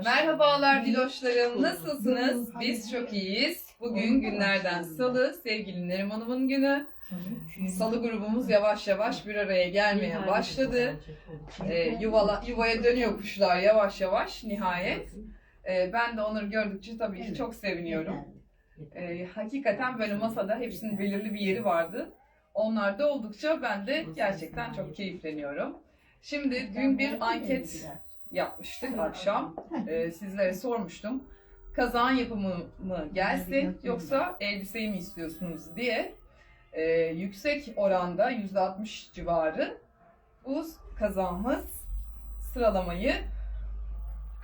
Merhabalar Diloşlarım. Nasılsınız? Biz çok iyiyiz. Bugün günlerden salı. Sevgili Neriman Hanım'ın günü. Salı grubumuz yavaş yavaş bir araya gelmeye başladı. Ee, yuvala, yuvaya dönüyor kuşlar yavaş yavaş nihayet. Ee, ben de onları gördükçe tabii ki çok seviniyorum. Ee, hakikaten böyle masada hepsinin belirli bir yeri vardı. Onlar da oldukça ben de gerçekten çok keyifleniyorum. Şimdi dün bir anket yapmıştık akşam. Ee, sizlere sormuştum. Kazağın yapımı mı gelsin yoksa elbiseyi mi istiyorsunuz diye. Ee, yüksek oranda %60 civarı bu kazağımız sıralamayı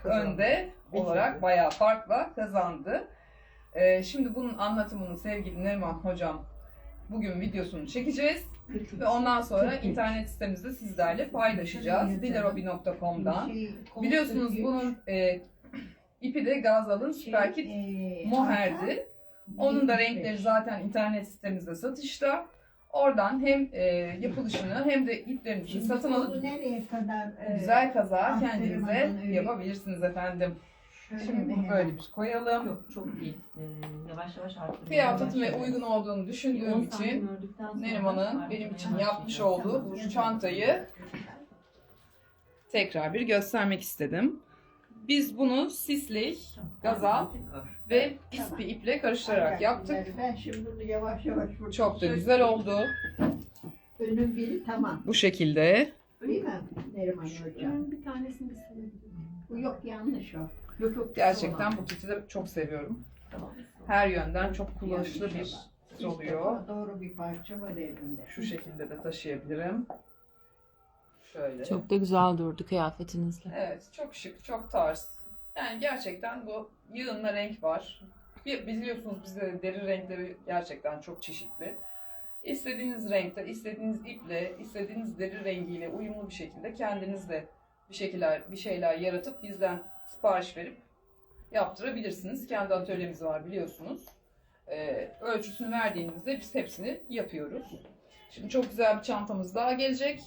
önde olarak bayağı farkla kazandı. Ee, şimdi bunun anlatımını sevgili Neriman Hocam bugün videosunu çekeceğiz. Ve ondan sonra internet sitemizde sizlerle paylaşacağız. Dilerobi.com'dan. Biliyorsunuz bunun e, ipi de Gazal'ın Süperkit Moher'di. Onun da renkleri zaten internet sitemizde satışta. Oradan hem e, yapılışını hem de iplerinizi satın alıp nereye kadar e, güzel aferin kendinize yapabilirsiniz efendim. Şöyle Şimdi mi böyle bir koyalım. Yok çok değil. Ee, yavaş yavaş arttırıyor. Kıyafetime Yavaş yavaş. uygun olduğunu düşündüğüm 10 için Neriman'ın benim için yapmış olduğu bu çantayı tekrar bir göstermek istedim. Biz bunu sislik, gazal ve ispi iple karıştırarak yaptık. Ben şimdi bunu yavaş yavaş burada Çok da güzel oldu. Önün biri tamam. Bu şekilde. Değil mi Neriman Hocam? Bir tanesini bir silebilirim. Bu yok yanlış o. Yok yok. Gerçekten bu titi de çok seviyorum. Tamam. Her yönden çok kullanışlı bir oluyor. Doğru bir parça var elinde. Şu şekilde de taşıyabilirim. Şöyle. Çok da güzel durdu kıyafetinizle. Evet, çok şık, çok tarz. Yani gerçekten bu yığınla renk var. Biliyorsunuz bizde deri renkleri gerçekten çok çeşitli. İstediğiniz renkte, istediğiniz iple, istediğiniz deri rengiyle uyumlu bir şekilde kendiniz de bir şekiller, bir şeyler yaratıp bizden sipariş verip yaptırabilirsiniz. Kendi atölyemiz var biliyorsunuz. Ee, ölçüsünü verdiğinizde biz hepsini yapıyoruz. Şimdi çok güzel bir çantamız daha gelecek.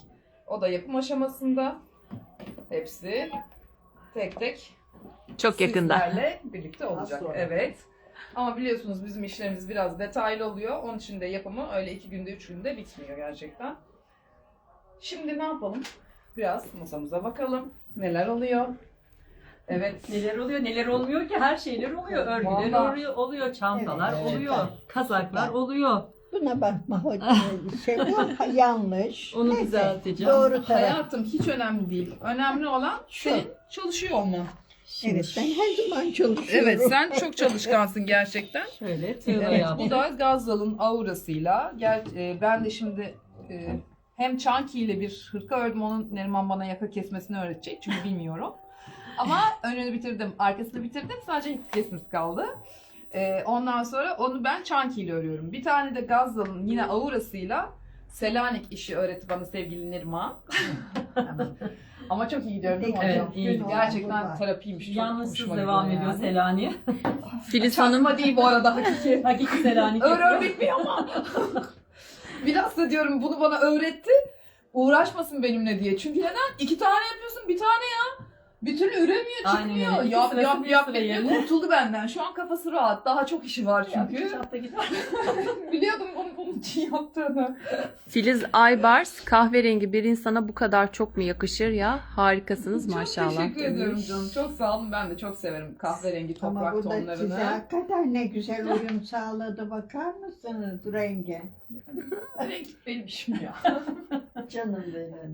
O da yapım aşamasında. Hepsi tek tek Çok yakında. sizlerle birlikte olacak. Evet. Ama biliyorsunuz bizim işlerimiz biraz detaylı oluyor. Onun için de yapımı öyle iki günde, üç günde bitmiyor gerçekten. Şimdi ne yapalım? Biraz masamıza bakalım. Neler oluyor? Evet. Neler oluyor neler olmuyor ki her şeyler oluyor. Örgüler Vallahi. oluyor, oluyor çantalar Evet, oluyor. Kazaklar oluyor. Buna bakma hocam. şey bu yanlış. Onu Neyse, düzelteceğim. Doğru taraf. Hayatım hiç önemli değil. Önemli olan Şu. senin çalışıyor olman. Evet ben her zaman çalışıyorum. Evet sen çok çalışkansın gerçekten. Şöyle tığla Evet, yaptık. bu da Gazzal'ın aurasıyla. Gel, e, ben de şimdi e, hem Chunky ile bir hırka ördüm. Onun Neriman bana yaka kesmesini öğretecek. Çünkü bilmiyorum. Ama önünü bitirdim, arkasını bitirdim. Sadece kesmesi kaldı. E, ondan sonra onu ben Chunky ile örüyorum. Bir tane de Gazzal'ın yine aurasıyla Selanik işi öğretti bana sevgili Neriman. Ama çok iyi gidiyorum değil mi Evet, hocam? iyi. Gerçekten terapiymiş. Çok Yalnızsız hoşuma devam gidiyor ediyor yani. Selanik. Filiz Hanım Çakma değil bu arada hakiki. Hakiki Selanik Ör yapıyor. ör bitmiyor ama. Da diyorum bunu bana öğretti. Uğraşmasın benimle diye. Çünkü neden? İki tane yapıyorsun bir tane ya. Bir türlü üremiyor Aynen çıkmıyor. öyle. İki Yap sırası yap bir yap sıra dedi. yerine. Kurtuldu benden. Şu an kafası rahat. Daha çok işi var çünkü. gider. Biliyordum bunu için yaptığını. Filiz Aybars kahverengi bir insana bu kadar çok mu yakışır ya? Harikasınız maşallah. Çok teşekkür ediyorum demiş. canım. Çok sağ olun. Ben de çok severim kahverengi Ama toprak bu da size tonlarını. hakikaten ne güzel uyum sağladı bakar mısınız renge? Renk benim işim ya. Canım benim.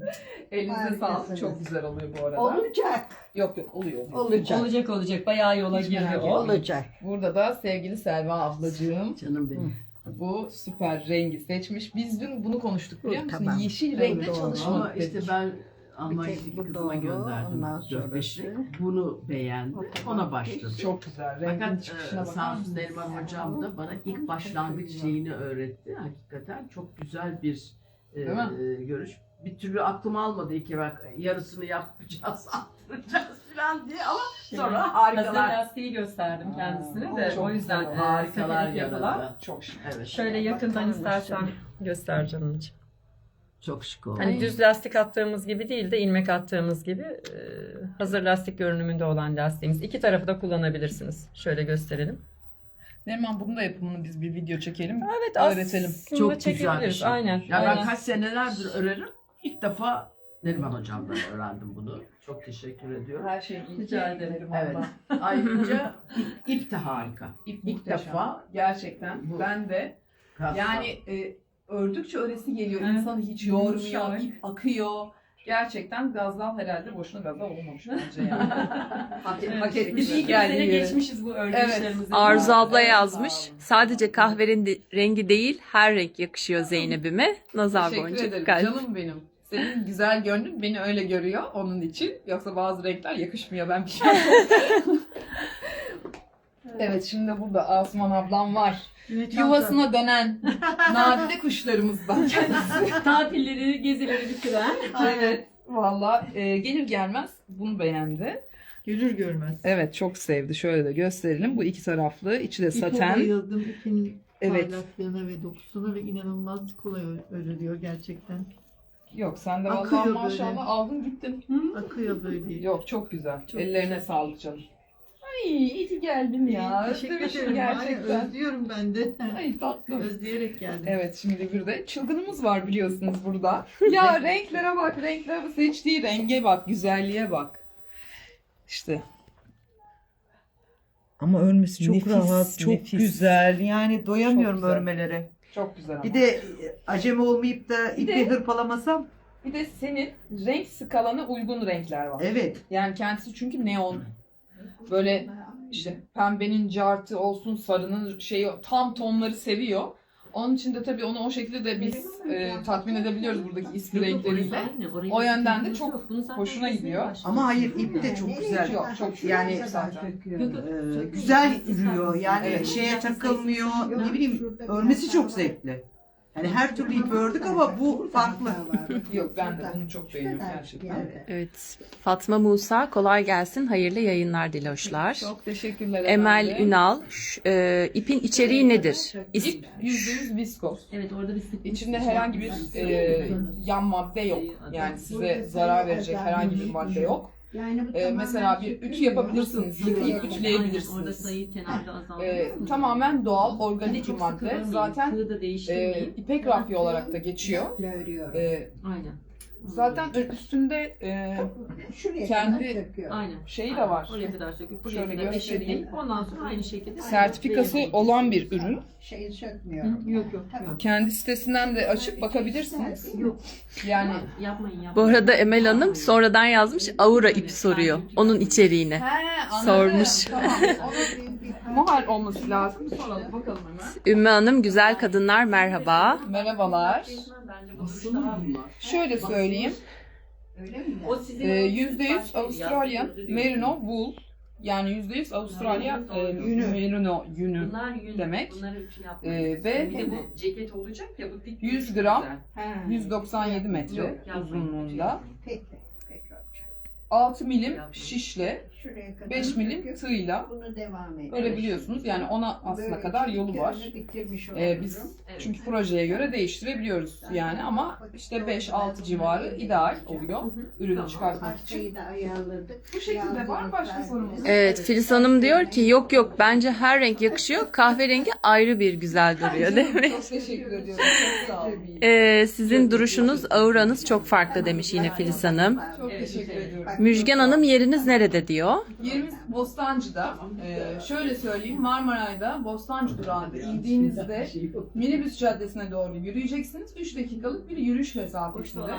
Elinize sağlık. Çok güzel oluyor bu arada. Olacak. Yok yok oluyor. Olacak. Olacak olacak. Bayağı yola girdi o. Olacak. Burada da sevgili Selva ablacığım Canım benim. Bu süper rengi seçmiş. Biz dün bunu konuştuk biliyor musun? tamam. Yeşil Doğru, renkle doğru. çalışmak Ama işte dedik. ben Bir Almanya'daki bu kızıma doğru, gönderdim. ondan dört beş sonrası. renk. Bunu beğendi. Ona başladı. çok güzel. Rengin Fakat çıkışına e, bakar sağ olsun mısın? Neriman Hocam da bana ilk başlangıç şeyini öğretti. Hakikaten çok güzel bir e, Değil mi? e, görüş. Bir türlü aklım almadı ki bak yarısını yapacağız, arttıracağız falan diye ama sonra Hazır harikalar. lastiği gösterdim kendisine de. o yüzden güzel. e, Harikalar yapılan. yaradı. Çok şık. Evet. Şöyle yakından istersen şimdi. göster canım için. Çok şık oldu. Hani düz lastik attığımız gibi değil de ilmek attığımız gibi e, hazır lastik görünümünde olan lastiğimiz. İki tarafı da kullanabilirsiniz. Şöyle gösterelim. Neriman bunu da yapımını biz bir video çekelim. Evet Öğretelim. Çok güzel bir çekebiliriz. şey. Aynen. Ya ben aynen. kaç senelerdir örerim. İlk defa Neriman hocamdan öğrendim bunu. Çok teşekkür ediyorum. Her şey iyi. Rica ederim. Evet. Ayrıca ip, ip de harika. İp İlk muhteşem. defa gerçekten Bu- ben de yani e, ördükçe öresi geliyor. Evet. İnsanı hiç yormuyor. Yumuşak. ip akıyor. Gerçekten gazal herhalde boşuna gazal olmamış bence yani. hak, hak Biz etmiş iyi ki geldiği sene yere. geçmişiz bu örgü Evet. işlerimizi. Arzu abla Evet, yazmış. sağ olun. Sadece kahverengi rengi değil her renk yakışıyor Zeynep'ime. Nazar Teşekkür boncuk ederim kalp. canım benim. Senin güzel gönlün beni öyle görüyor onun için. Yoksa bazı renkler yakışmıyor ben bir şey Evet şimdi burada Asuman ablam var. Yuvasına dönen nadide kuşlarımızdan kendisi. Tatilleri, gezileri bitiren. evet. Valla e, gelir gelmez bunu beğendi. Gelir görmez. Evet çok sevdi. Şöyle de gösterelim. Bu iki taraflı. içi de İpe saten. bayıldım. İpin Evet. parlaklığına ve dokusuna ve inanılmaz kolay örülüyor gerçekten. Yok sen de Akıyor vallahi böyle. maşallah aldın gittin. Akıyor böyle. Yok çok güzel. Çok Ellerine güzel. sağlık canım. Ay iyi ki geldin ya. Teşekkür Özlemişim ederim. gerçekten. Aynen, özlüyorum ben de. Ay tatlım. Özleyerek geldim. Evet şimdi bir de çılgınımız var biliyorsunuz burada. Ya renklere bak, renklere seçtiği renge bak, güzelliğe bak. İşte Ama örmesi çok Nefis, rahat, çok nefis. güzel. Yani doyamıyorum Çok güzel. örmelere. Çok güzel ama. Bir de e, acemi olmayıp da Bir ipi de- hırpalamasam. bir de senin renk skalana uygun renkler var. Evet. Yani kendisi çünkü neon. Böyle işte pembenin cartı olsun, sarının şeyi tam tonları seviyor. Onun için de tabii onu o şekilde de biz e, tatmin edebiliyoruz buradaki ismi renkleriyle. O yönden de çok hoşuna gidiyor. Ama hayır ip de çok güzel. Yok, çok Yani. Ee, güzel yürüyor. Yani şeye takılmıyor. Ne bileyim örmesi çok zevkli. Yani her türlü ip ördük ama bu farklı. Yok ben de bunu çok beğeniyorum gerçekten. Evet. Fatma Musa kolay gelsin. Hayırlı yayınlar Diloşlar. Çok teşekkürler Emel efendim. Ünal, ş- e, ipin içeriği nedir? İs- İp %100 viskos. Evet orada bir sıkıntı. İçinde herhangi bir e, yan madde yok. Yani size zarar verecek herhangi bir madde yok. Yani bu Ee, mesela bir ütü yapabilirsiniz, yıkayıp Orada ütüleyebilirsiniz. sayı kenarda azaldı. Ee, tamamen doğal, organik bir madde. Zaten e, ipek rafya olarak da geçiyor. Ee, Aynen. Zaten üstünde e, Şuraya kendi- kadar. Aynen. şeyi de Aynen. var. Oraya kadar söküp buraya Şöyle kadar göstereyim. eşitleyip ondan sonra aynı şekilde. sertifikası olan bir ürün. Şeyi sökmüyor. Hı, Yok yok. Tamam. Kendi sitesinden de açıp bakabilirsiniz. Yok. Yani Yapmayın yapmayın. Bu arada Emel Hanım sonradan yazmış Aura ip soruyor. Onun içeriğine. He, anladım. Sormuş. Tamam. Muhal olması lazım. Soralım bakalım hemen. Ümmü Hanım güzel kadınlar merhaba. Merhabalar. Nasıl bunlar? Şöyle söyleyeyim. Öyle mi? O sizin Ee, o- %100 Australian Merino wool. Yani %100 Avustralya e, Yünü. Merino yünü. Bunlar yün. demek. Şey. Ee, ve bir de bu ceket olacak ya bu dik 100 gram. güzel. Ha. 197 metre Yok, uzunluğunda. Peki. Peki hocam. 6 milim şişle, Şuraya kadar 5 milim söküp tığıyla Bunu devam ediyor. örebiliyorsunuz. Yani ona aslına Böyle kadar yolu var. bitirmiş Ee, biz Evet. çünkü projeye göre değiştirebiliyoruz yani ama işte 5-6 civarı ideal oluyor Hı hı. ürünü Tamam. çıkartmak için. Parçayı da ayarladık. Bu şekilde var mı başka sorumuz? Evet Filiz Hanım diyor ki yok yok bence her renk yakışıyor. Kahverengi ayrı bir güzel duruyor değil mi? Çok teşekkür ediyorum. Çok sağ olun. Ee, sizin duruşunuz, auranız çok farklı demiş yine Filiz Hanım. Çok teşekkür ediyorum. Müjgan Hanım yeriniz nerede diyor. Yerimiz Bostancı'da. Ee, şöyle söyleyeyim Marmaray'da Bostancı durağında indiğinizde minibüs caddesine doğru yürüyeceksiniz. 3 dakikalık bir yürüyüş mesafesinde.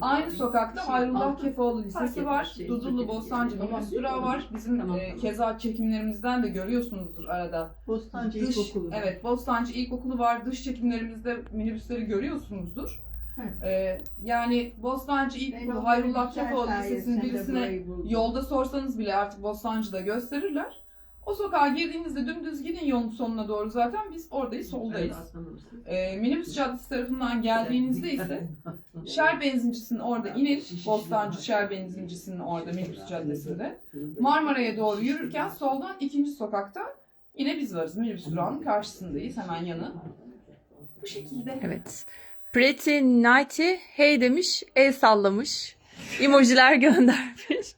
Aynı sokakta Şey, Ayrullah altı. Kefoğlu Lisesi var. şey, Dudullu. Bostancı minibüs durağı var. Bizim Tamam. e, keza çekimlerimizden de görüyorsunuzdur arada. Bostancı Dış, İlkokulu. evet Bostancı İlkokulu var. Dış çekimlerimizde minibüsleri görüyorsunuzdur. Ee, yani Bostancı İlkokulu, Hayrullah Kefoğlu Lisesi'nin birisine Yolda sorsanız bile artık Bostancı'da gösterirler. O sokağa girdiğinizde dümdüz gidin yolun sonuna doğru zaten biz oradayız, soldayız. Ee, minibüs caddesi tarafından geldiğinizde ise Şer benzincisinin orada inin. Bostancı Şer benzincisinin orada minibüs caddesinde. Marmara'ya doğru yürürken soldan ikinci sokakta yine biz varız. Minibüs durağının karşısındayız hemen yanı. Bu şekilde. Evet. Pretty Nighty hey demiş, el sallamış. Emojiler göndermiş.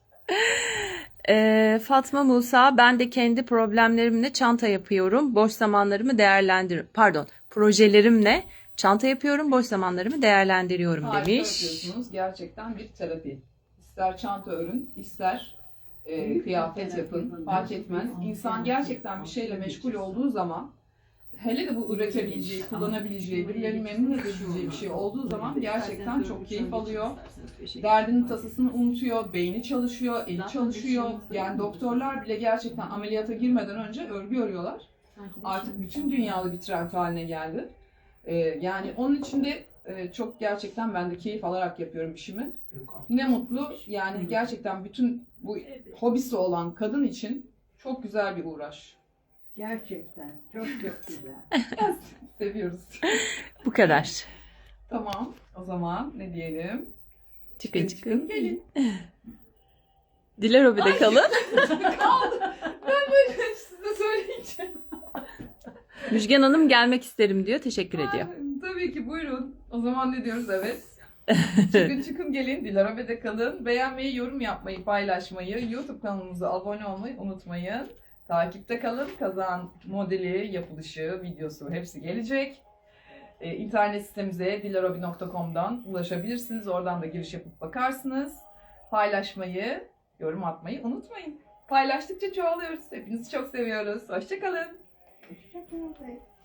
Ee, Fatma Musa, ben de kendi problemlerimle çanta yapıyorum. Boş zamanlarımı değerlendir. Pardon, projelerimle çanta yapıyorum. Boş zamanlarımı değerlendiriyorum Harika demiş. yapıyorsunuz. Gerçekten bir terapi. İster çanta örün, ister e, kıyafet yapın. Fark etmez. İnsan gerçekten bir şeyle meşgul olduğu zaman hele de bu üretebileceği, kullanabileceği, birilerini memnun edebileceği bir şey olduğu zaman gerçekten çok keyif alıyor. Derdinin tasasını unutuyor, beyni çalışıyor, eli çalışıyor. Yani doktorlar bile gerçekten ameliyata girmeden önce örgü örüyorlar. Artık bütün dünyada bir trend haline geldi. Ee, yani onun için de e, çok gerçekten ben de keyif alarak yapıyorum işimi. Ne mutlu yani gerçekten bütün bu hobisi olan kadın için çok güzel bir uğraş. Gerçekten çok çok güzel. Seviyoruz. Bu kadar. Tamam o zaman ne diyelim? Çıkın çıkın. gelin. Diler Hobi'de kalın. Kaldı. Ben böyle size söyleyeceğim. Müjgan Hanım gelmek isterim diyor. Teşekkür ediyor. Tabii ki buyurun. O zaman ne diyoruz evet. çıkın çıkın gelin. Dilarabede kalın. Beğenmeyi, yorum yapmayı, paylaşmayı, YouTube kanalımıza abone olmayı unutmayın. Takipte kalın. Kazan modeli, yapılışı, videosu hepsi gelecek. Ee, internet sitemize dilarobi.com'dan ulaşabilirsiniz. Oradan da giriş yapıp bakarsınız. Paylaşmayı, yorum atmayı unutmayın. Paylaştıkça çoğalıyoruz. Hepinizi çok seviyoruz. Hoşçakalın. Hoşçakalın.